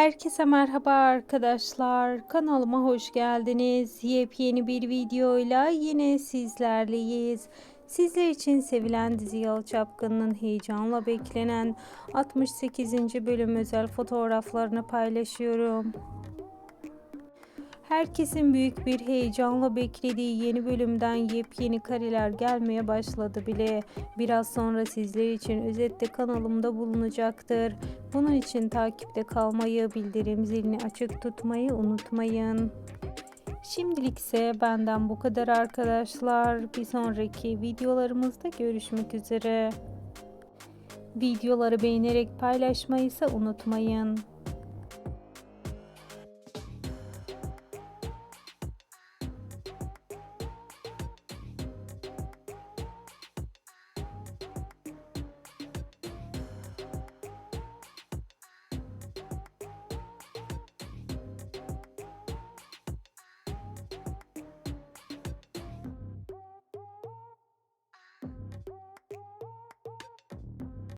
Herkese merhaba arkadaşlar. Kanalıma hoş geldiniz. Yepyeni bir videoyla yine sizlerleyiz. Sizler için sevilen dizi Yalı Çapkın'ın heyecanla beklenen 68. bölüm özel fotoğraflarını paylaşıyorum. Herkesin büyük bir heyecanla beklediği yeni bölümden yepyeni kareler gelmeye başladı bile. Biraz sonra sizler için özette kanalımda bulunacaktır. Bunun için takipte kalmayı, bildirim zilini açık tutmayı unutmayın. Şimdilik ise benden bu kadar arkadaşlar. Bir sonraki videolarımızda görüşmek üzere. Videoları beğenerek paylaşmayı ise unutmayın.